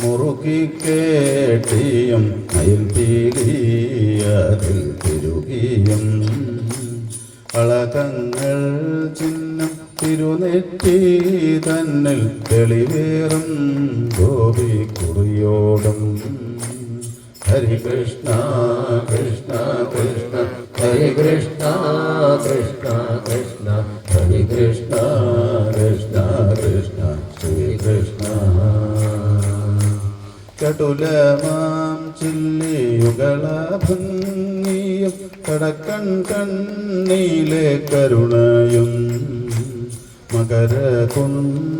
മുറുക്കി കേട്ടിയും അയിൽ പീലിയതിൽ തിരുകിയും. അളകങ്ങൾ ചിഹ്നം തിരുനെറ്റി തന്നിൽ തെളിവേറും ഗോപി കുറിയോടും. ഹരി കൃഷ്ണ കൃഷ്ണ കൃഷ്ണ ഹരി കൃഷ്ണ കൃഷ്ണ കൃഷ്ണ ഹരി കൃഷ്ണ. ചടുലമാം ചില്ലിയുകള ഭംഗിയും കടക്കൺ കണ്ണീലെ കരുണയും. മകരകുണ്ടലം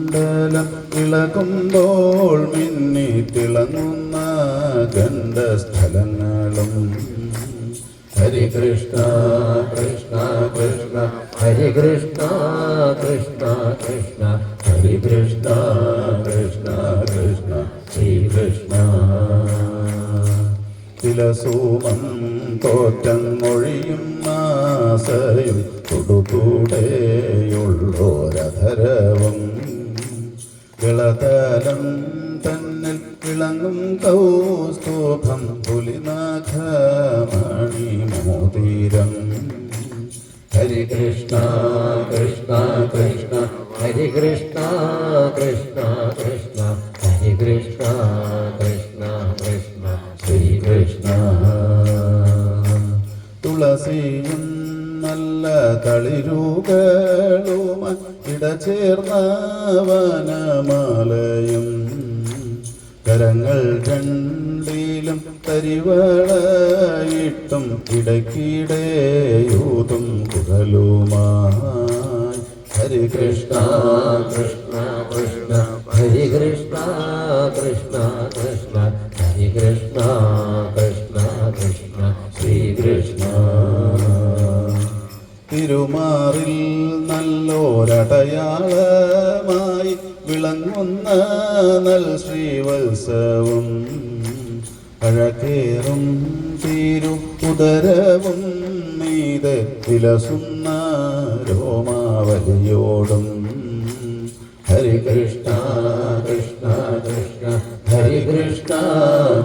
ഇളകുമ്പോൾ മിന്നി തിളങ്ങുന്ന ഗന്ധസ്ഥലങ്ങളും ഹരി കൃഷ്ണ കൃഷ്ണ കൃഷ്ണ ഹരി കൃഷ്ണ കൃഷ്ണ കൃഷ്ണ ഹരി കൃഷ്ണ. തിലസൂമം തോറ്റങ്ങൊഴിയും ആസയും തൊടുകൂടെയുള്ളോരധരവും. വിളതലം തന്നിൽ വിളങ്ങും കൗസ്തൂഭം പുലിനാഥമണി മോതിരം. ഹരി കൃഷ്ണ കൃഷ്ണ കൃഷ്ണ. ഇടചേർന്ന വനമാലയും കരങ്ങൾ രണ്ടിലും തരിവളയിട്ടും ഇടയ്ക്കിടെയൂതും കുടലുമായി ഹരി കൃഷ്ണ കൃഷ്ണ കൃഷ്ണ. ഹരി കൃഷ്ണ കൃഷ്ണ കൃഷ്ണ. ഹരി കൃഷ്ണ. നല്ലൊരടയാളമായി വിളങ്ങുന്ന നൽ ശ്രീവത്സവം അഴകേറും തീരു ഉദരവും നീത് വിലസുന്ന രോമാവലിയോടും. ഹരി കൃഷ്ണ കൃഷ്ണ കൃഷ്ണ ഹരി കൃഷ്ണ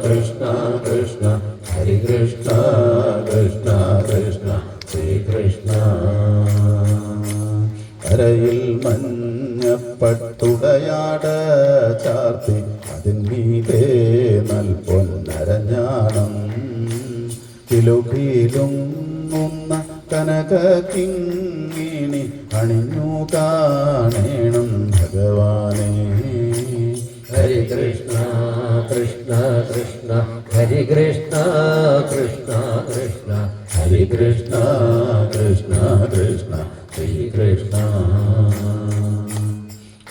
കൃഷ്ണ കൃഷ്ണ ഹരി കൃഷ്ണ. മഞ്ഞപ്പട്ടുടയാട ചാർത്തി അതിൻ മീതേ നൽപൊന്നരഞ്ഞാണം കിലുകിലും മുന്ന കനക കിങ്ങിണി അണിഞ്ഞു കാണേണം ഭഗവാനെ. ഹരി കൃഷ്ണ കൃഷ്ണ കൃഷ്ണ ഹരി കൃഷ്ണ കൃഷ്ണ കൃഷ്ണ. ഹരി കൃഷ്ണ.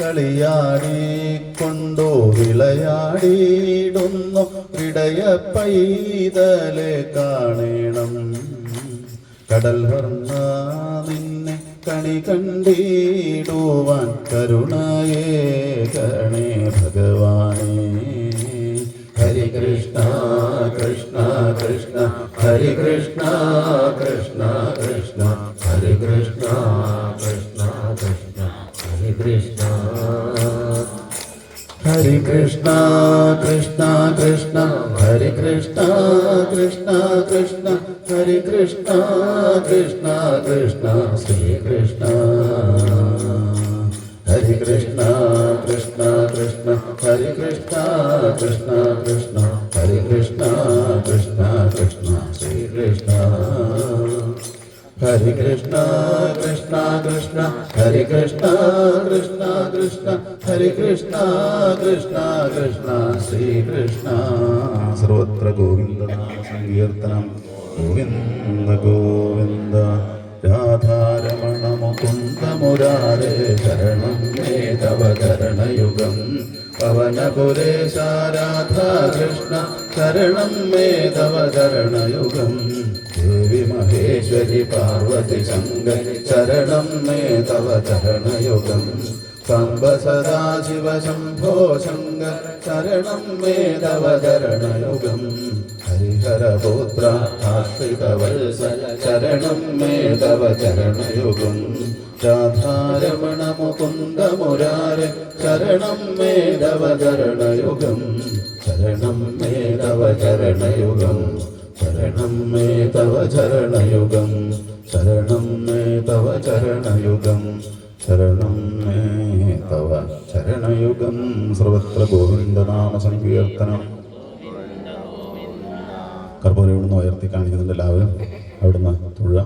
കളിയാടിക്കൊണ്ടോ വിളയാടിയിടുന്നു. ഇടയ പൈതലെ കാണണം. കടൽ വർണ നിന്നെ കണി കണ്ടിടുവാൻ കരുണയേ കണേ ഭഗവാനേ. ഹരി കൃഷ്ണ കൃഷ്ണ കൃഷ്ണ ഹരി കൃഷ്ണ കൃഷ്ണ കൃഷ്ണ ഹരി കൃഷ്ണ കൃഷ്ണ കൃഷ്ണ ഹരി കൃഷ്ണ. ഹരി കൃഷ്ണ കൃഷ്ണ കൃഷ്ണ ഹരി കൃഷ്ണ കൃഷ്ണ കൃഷ്ണ ഹരി കൃഷ്ണ കൃഷ്ണ കൃഷ്ണ ശ്രീകൃഷ്ണ ഹരി കൃഷ്ണ കൃഷ്ണ കൃഷ്ണ ഹരി കൃഷ്ണ കൃഷ്ണ കൃഷ്ണ ഹരി കൃഷ്ണ കൃഷ്ണ കൃഷ്ണ ശ്രീകൃഷ്ണ ഹരി കൃഷ്ണ കൃഷ്ണ കൃഷ്ണ ഹരി കൃഷ്ണ കൃഷ്ണ കൃഷ്ണ ഹരി കൃഷ്ണ കൃഷ്ണ കൃഷ്ണ ശ്രീകൃഷ്ണ സർവത്ര ഗോവിന്ദ സങ്കീർത്തനം ഗോവിന്ദ ഗോവിന്ദ രാധാരമണ മുകുന്ദ മുരാരേ ശരണം മേ തവ ചരണയുഗം പവനപുരേശ രാധാകൃഷ്ണ ശരണം മേ തവ ചരണയുഗം ദേവി മഹേശ്വരി പാർവതി ശങ്കരി ശരണം മേ തവ ചരണയുഗം സാംബ സദാശിവ ശംഭോ ശങ്കർ ശരണം മേ തവ ചരണയുഗം ഹരിഹരപുത്ര ആശ്രിതവത്സല ശരണം മേ തവ ചരണയുഗം രാധാരമണ മുകുന്ദ മുരാരെ ശരണം മേ തവ ചരണയുഗം ശരണം മേ തവ ചരണയുഗം ശരണം മേ തവ ചരണയുഗം ശരണം മേ തവ ചരണയുഗം ശരണം തവ ശരണയുഗം സർവത്ര ഗോവിന്ദനാമ സങ്കീർത്തനം കർപ്പൂരം ഉയർത്തി കാണിക്കുന്നുണ്ട് എല്ലാവരും. അവിടുന്ന് തുഴ.